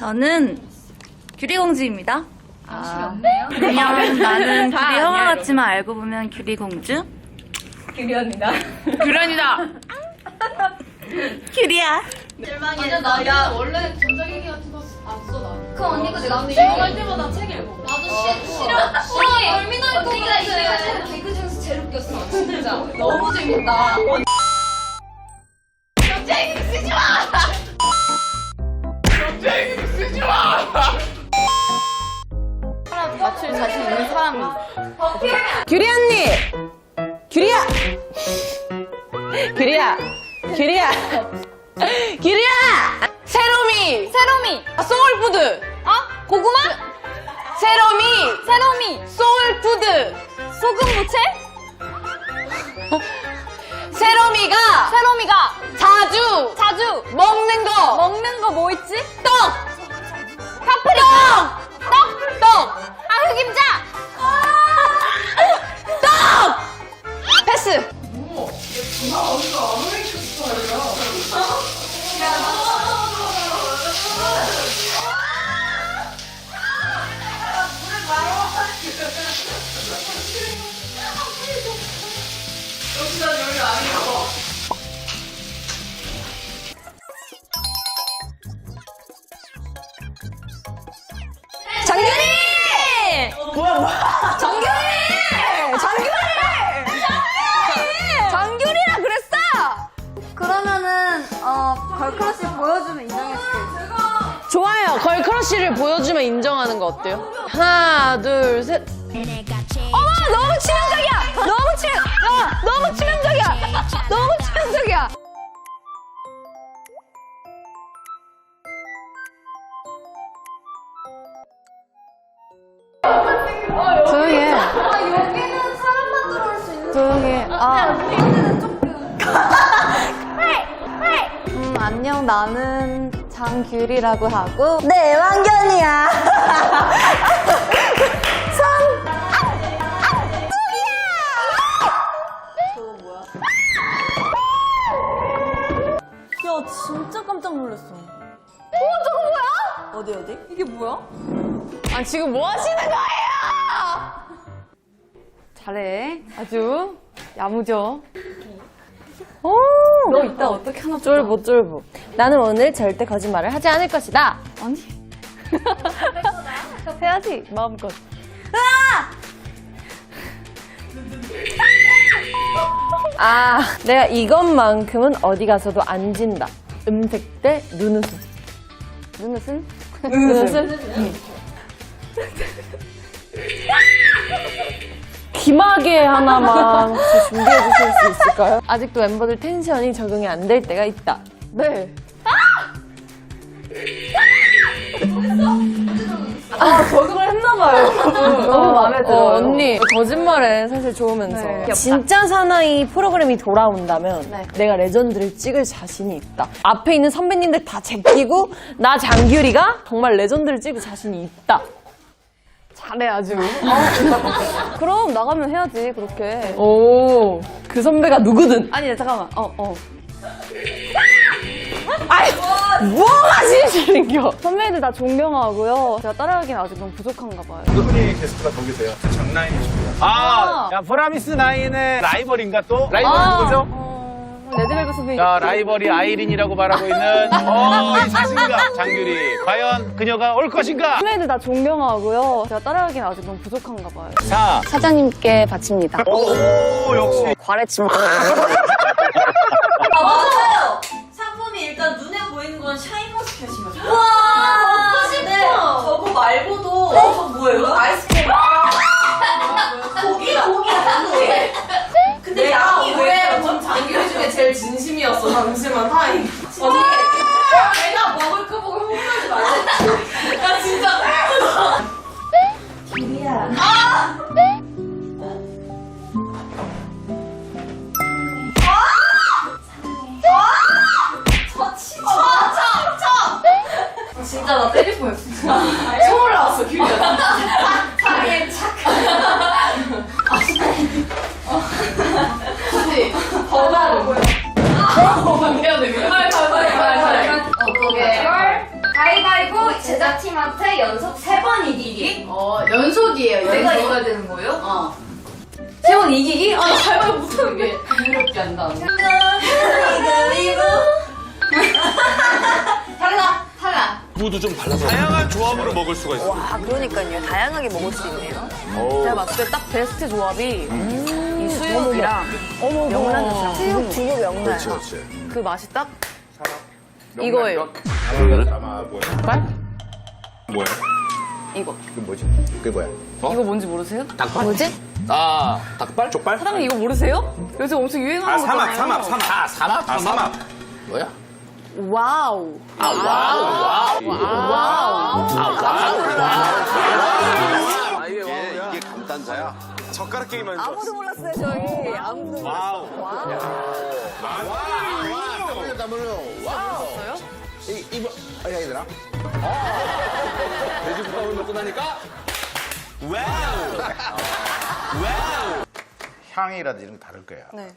저는 규리공주입니다. 아, 그냥 나는 다 규리 아니야, 형아. 같지만 알고 보면 규리공주. 규련이다. 규련이다. 규리야. 아니야, 나, 야, 원래 전자기기 같은 거안 써, 나. 그 언니가 내가 수업할 때마다 책 읽어. 나도 시, 싫어. 싫어. 얼마나 언니가 이게 개그 중에서 제일 웃겼어. 진짜. 너무 재밌다. 규리 언니! 규리야! 규리야! 규리야! 규리야! 세로미! 세로미. 아, 소울푸드! 장규리! 정규리! 장규리! 장규리라 그랬어! 그러면은 어 걸크러쉬 보여주면 인정해줄게. 좋아요. 걸크러쉬를 보여주면 인정하는 거 어때요? 하나, 둘, 셋. 어머, 너무 치명적이야! 너무 치, 아, 너무 치명적이야! 너무 치명적이야! 조용히 해. 아 여기는 사람만 들어올 수 있는. 조용히 해. 아, 음 안녕 나는 장규리라고 하고 네, 왕견이야. 야 아, 지금 뭐 하시는 거예요? 잘해. 아주 야무져. 너 이따 어떻게 하나 쫄보, 쫄보. 나는 오늘 절대 거짓말을 하지 않을 것이다. 아니. 해야지, 마음껏. 아, 내가 이것만큼은 어디 가서도 안 진다. 음색 대 눈웃음. 눈웃음? 눈웃음? 기마개 하나만 혹시 준비해 주실 수 있을까요? 아직도 멤버들 텐션이 적응이 안 될 때가 있다. 네. 아, 적응을 했나봐요. 너무 마음에 들어요. 언니, 거짓말에 사실 좋으면서. 네. 진짜 사나이 프로그램이 돌아온다면 네. 내가 레전드를 찍을 자신이 있다. 앞에 있는 선배님들 다 제끼고 나 장규리가 정말 레전드를 찍을 자신이 있다. 잘해 아주. 그럼 나가면 해야지 그렇게. 오, 그 선배가 누구든. 아니 잠깐만. 어 어. 아이, 뭐가 진실인겨? 선배님들 다 존경하고요. 제가 따라가기는 아직 너무 부족한가 봐요. 그분이 게스트가 더 계세요. 장나인이십니다. 아, 야, 보라미스 나인의 라이벌인가 또? 라이벌이 누구죠? 어, 레드벨벳 선배님. 자, 라이벌이 아이린이라고 말하고 있는, 어, 이 자신감, 장규리. 과연 그녀가 올 것인가? 선배님들 다 존경하고요. 제가 따라가기는 아직 너무 부족한가 봐요. 4. 사장님께 바칩니다. 오, 역시. 과래치 마. 아, 맞아요. 상품이 일단 눈에 보이는 건 샤인머스켓이거든요. 와, 먹고 싶어. 저거 말고도 어, 저 뭐예요? 아이스 진심이었어. 잠시만 타임. 언니, 내가 먹을 거 보고 흥분하지 말랬지. 나 진짜. 기리야. 아! 쳐, 치, 쳐, 쳐, 쳐! 진짜 나 때릴 뻔했어. 총 올라왔어, 규리가. 사기엔 착 제작팀한테 연속 세 번 이기기. 어, 연속이에요. 내가 연속. 이겨야 되는 거예요? 어. 세 번 이기기? 아, 잘 못하는 게 부끄럽게 한다. 그리고 탈락, 탈락. 무도 좀 발라서. 다양한 조합으로 먹을 수가 있어. 아, 그러니까요. 다양하게 먹을 수 있네요. 제가 봤을 때 딱 베스트 조합이 이 수육이랑 명란 젓이랑 수육, 두부, 명란. 그렇지, 그렇지. 그 맛이 딱 이거예요. 아마 뭐야? 이거. 그 뭐지? 그게 뭐야? 이거 뭔지 모르세요? 닭발? 뭐지? 아, 닭발? 족발? 사장님 이거 모르세요? 요새 엄청 유행하는 아, 거잖아요. 삼합, 삼합, 삼합. 아, 삼합? 아, 삼합. 뭐야? 와우. 아, 와우, 와우. 와우. 아, 이게 와우야. 이게 감탄사야? 젓가락 게임만 줄 아무도 몰랐어요, 저희. 아무도 와우. 와우. 와우. 담으려. 와우. 이, 이거, 아니, 아니더라? 돼지국밥을 먹고 나니까? 와우. 와우. 향이라든지 이런 게 다를 거야. 네.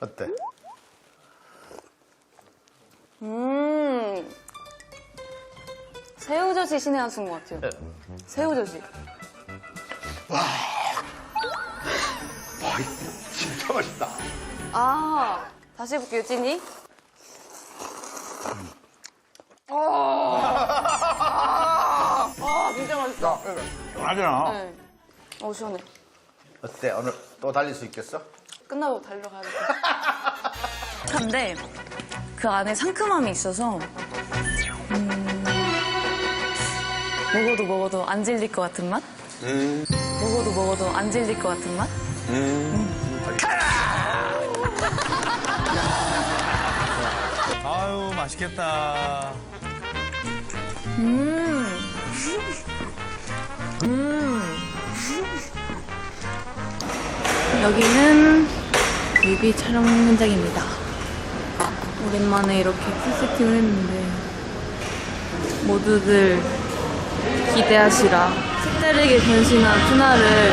어때? 음. 새우젓이 신의 한 수인 것 같아요. 새우젓이. 진 맛있다. 아, 다시 해볼게요, 찐이. 아, 아, 진짜 맛있다. 하잖아. 네. 어, 시원해. 어때? 오늘 또 달릴 수 있겠어? 끝나고 달려 가야겠다. 근데 그 안에 상큼함이 있어서 음, 먹어도 먹어도 안 질릴 것 같은 맛? 먹어도 먹어도 안 질릴 것 같은 맛? 아유, 맛있겠다. 여기는 뮤비 촬영 현장입니다. 오랜만에 이렇게 풀세팅을 했는데 모두들 기대하시라 색다르게 변신한 투나를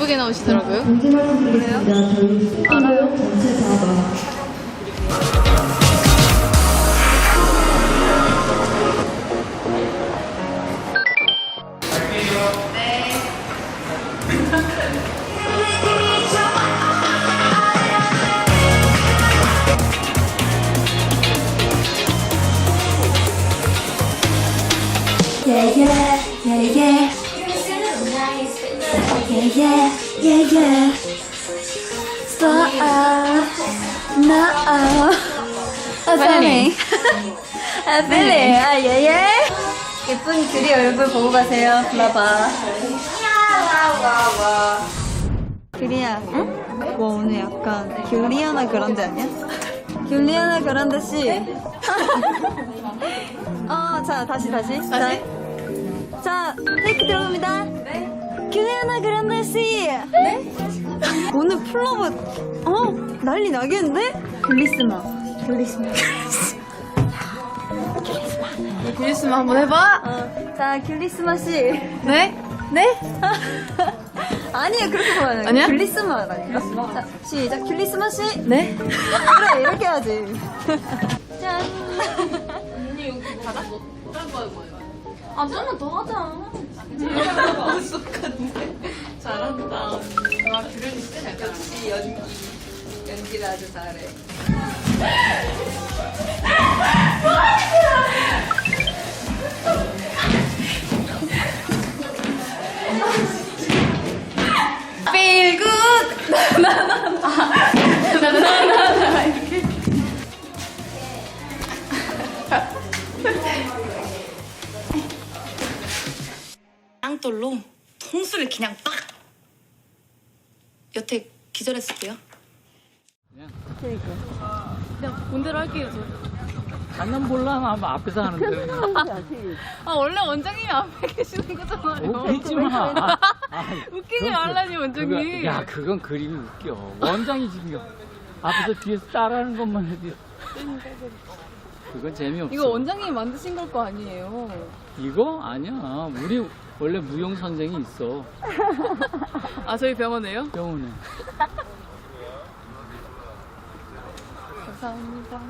쁘게 나오시더라고요. Yeah, yeah, yeah, yeah. Yeah, yeah, yeah, yeah. Slow no. I'm feeling. I'm feeling. 아, 예, 예. 예쁜 규리 얼굴 보고 가세요. 봐봐. 규리야, 응? 뭐 오늘 약간 규리아나 그란데 아니야? 규리아나 그란데 씨. 어, 자, 다시, 다시. 다시? 자, 자, 테이크 들어갑니다. 네. 규리아나 그란데 씨. 네? 오늘 플러브, 어, 난리 나겠는데? 글리스마. 글리스마. 그리스마 한번 해봐. 어, 자, 귤리스마 씨. 네? 네? 아니에요, 그렇게 보면 아니야? 귤리스마라니까. 자, 시작. 귤리스마 씨. 네? 그래, 이렇게 해야지. 짠. 아 좀만 더 하자. 땅돌로 여태 기절했을게요. 장난 볼라 하면 앞에서 하는데. 아 원래 원장님이 앞에 계시는 거잖아요. 웃기지 마. 아, 웃기지 그건 말라니 그- 원장님. 그거- 야, 그건 그림이 웃겨. 원장이 지금 앞에서 뒤에서 따라하는 것만 해도. 그건 재미없어. 이거 원장님이 만드신 걸 거 아니에요. 이거? 아니야. 우리 원래 무용 선생이 있어. 아 저희 병원에요? 병원에. 감사합니다.